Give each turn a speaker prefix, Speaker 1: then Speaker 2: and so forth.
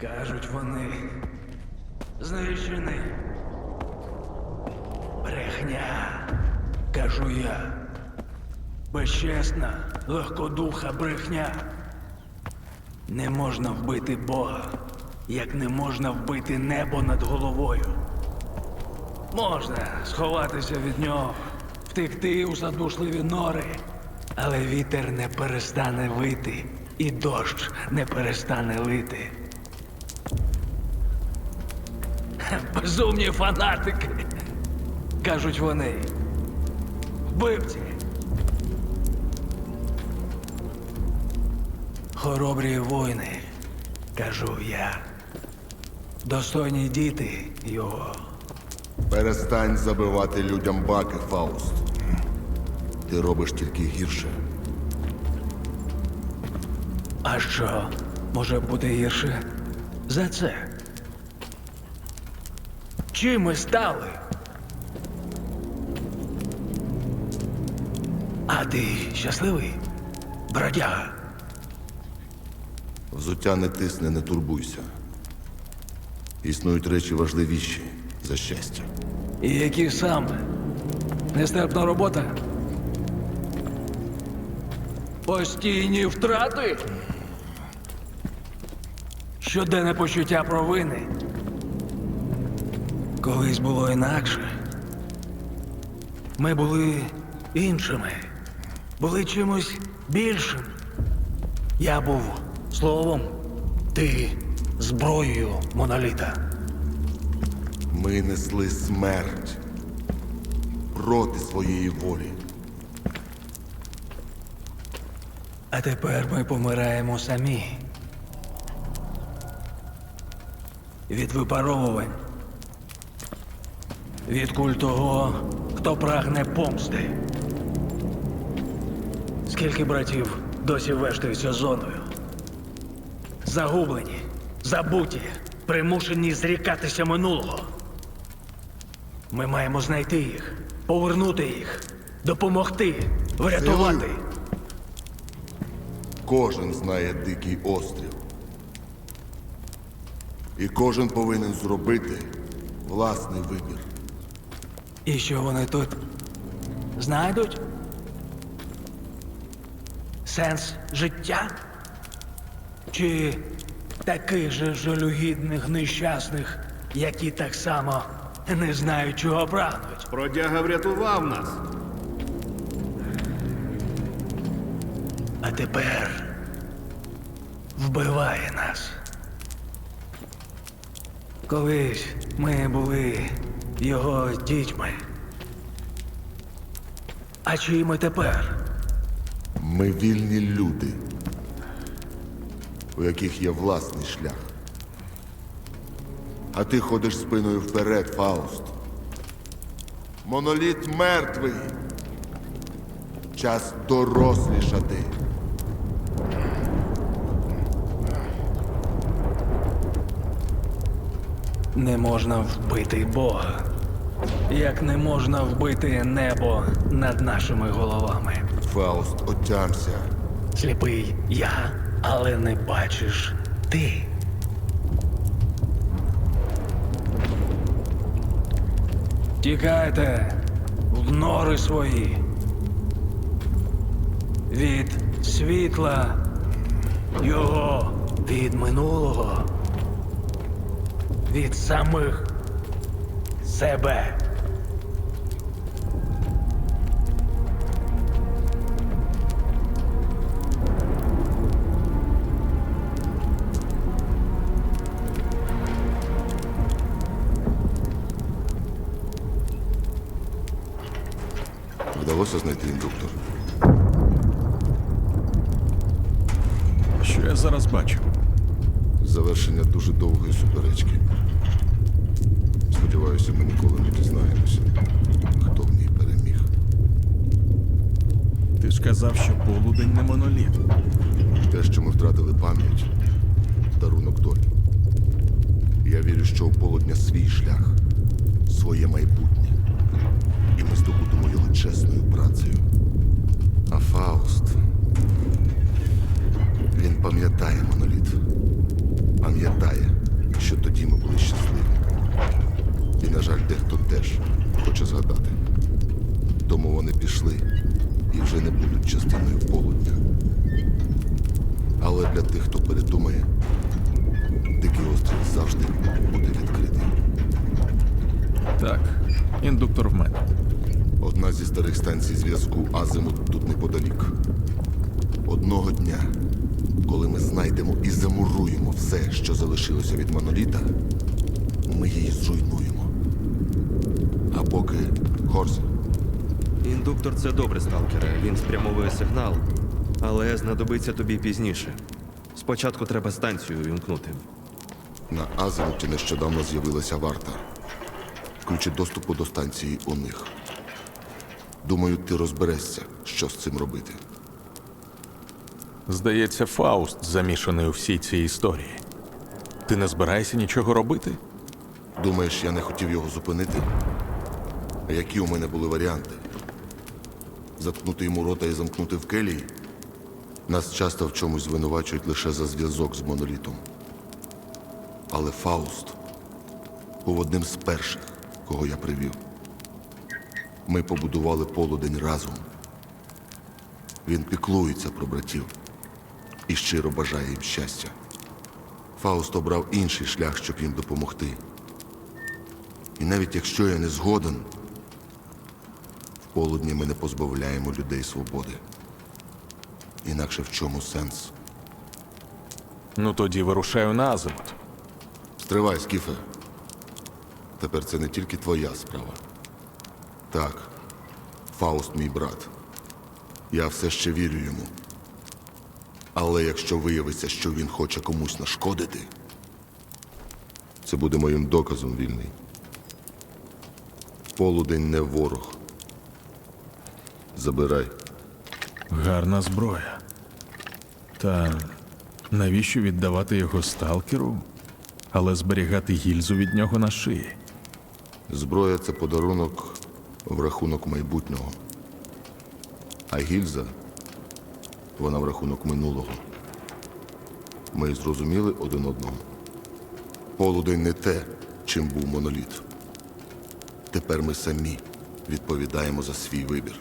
Speaker 1: Кажуть вони. Знищений. Брехня. Кажу я. Безчесна, легкодуха брехня. Не можна вбити Бога, як не можна вбити небо над головою. Можна сховатися від нього, втекти у задушливі нори, але вітер не перестане вити, і дощ не перестане лити. Безумні фанатики, кажуть вони. Вбивці. Хоробрі воїни, кажу я. Достойні діти його.
Speaker 2: Перестань забивати людям баки, Фауст. Ти робиш тільки гірше.
Speaker 1: А що може бути гірше за це? Чим ми стали? А ти щасливий, бродяга?
Speaker 2: Взуття не тисне, не турбуйся. Існують речі важливіші за щастя.
Speaker 1: І які саме? Нестерпна робота? Постійні втрати? Щоденне почуття провини. Колись було інакше. Ми були іншими, були чимось більшим. Я був словом, ти зброєю моноліта.
Speaker 2: Ми несли смерть проти своєї волі.
Speaker 1: А тепер ми помираємо самі. Від випаровувань. Від куль того, хто прагне помсти. Скільки братів досі вештаються зоною? Загублені, забуті, примушені зрікатися минулого. Ми маємо знайти їх, повернути їх, допомогти, врятувати.
Speaker 2: Кожен знає дикий острів. І кожен повинен зробити власний вибір.
Speaker 1: І що вони тут знайдуть? Сенс життя? Чи таких же жалюгідних нещасних, які так само не знають, чого прагнуть?
Speaker 3: Продяга врятував нас.
Speaker 1: А тепер вбиває нас. Колись ми були його дітьми. А чиї ми тепер?
Speaker 2: Ми вільні люди, у яких є власний шлях. А ти ходиш спиною вперед, Фауст. Моноліт мертвий. Час дорослішати.
Speaker 1: Не можна вбити Бога, як не можна вбити небо над нашими головами.
Speaker 2: Фауст, отямся.
Speaker 1: Сліпий я, але не бачиш ти. Тікайте в нори свої. Від світла його від минулого. Від самих себе.
Speaker 2: Вдалося знайти індуктор.
Speaker 4: Що я зараз бачу?
Speaker 2: Завершення дуже довгої суперечки. Сподіваюся, ми ніколи не дізнаємося, хто в ній переміг.
Speaker 4: Ти ж казав, що полудень не моноліт.
Speaker 2: Те, що ми втратили пам'ять, дарунок долі. Я вірю, що у полудня свій шлях, своє майбутнє. І ми здобудемо його чесною працею. А Фауст. Він пам'ятає моноліт. теж хоче згадати. Тому вони пішли і вже не будуть частиною полудня. Але для тих, хто передумає, дикий острів завжди буде відкритий.
Speaker 4: Так, індуктор в мене.
Speaker 2: Одна зі старих станцій зв'язку Азимут тут неподалік. Одного дня, коли ми знайдемо і замуруємо все, що залишилося від моноліта, ми її зруйнуємо. А поки Хорзе,
Speaker 3: Індуктор це добре, сталкере. Він спрямовує сигнал, але знадобиться тобі пізніше. Спочатку треба станцію вімкнути.
Speaker 2: на Азимуті нещодавно з'явилася варта. Ключі доступу до станції у них. Думаю, ти розберешся, що з цим робити.
Speaker 5: Здається, Фауст замішаний у всій цій історії. Ти не збираєшся нічого робити?
Speaker 2: Думаєш, я не хотів його зупинити? А які у мене були варіанти? Заткнути йому рота і замкнути в келії? Нас часто в чомусь звинувачують лише за зв'язок з монолітом. Але Фауст був одним з перших, кого я привів. Ми побудували полудень разом. Він піклується про братів і щиро бажає їм щастя. Фауст обрав інший шлях, щоб їм допомогти. І навіть якщо я не згоден, в полудні ми не позбавляємо людей свободи. Інакше в чому сенс?
Speaker 5: Ну тоді вирушаю на азимут.
Speaker 2: Стривай, Скіфе. Тепер це не тільки твоя справа. Так, Фауст мій брат. Я все ще вірю йому. Але якщо виявиться, що він хоче комусь нашкодити, це буде моїм доказом вільний. Полудень не ворог. Забирай.
Speaker 4: Гарна зброя. Та навіщо віддавати його сталкеру, але зберігати гільзу від нього на шиї?
Speaker 2: Зброя це подарунок в рахунок майбутнього. А гільза вона в рахунок минулого. Ми зрозуміли один одного. Полудень не те, чим був моноліт. Тепер ми самі відповідаємо за свій вибір.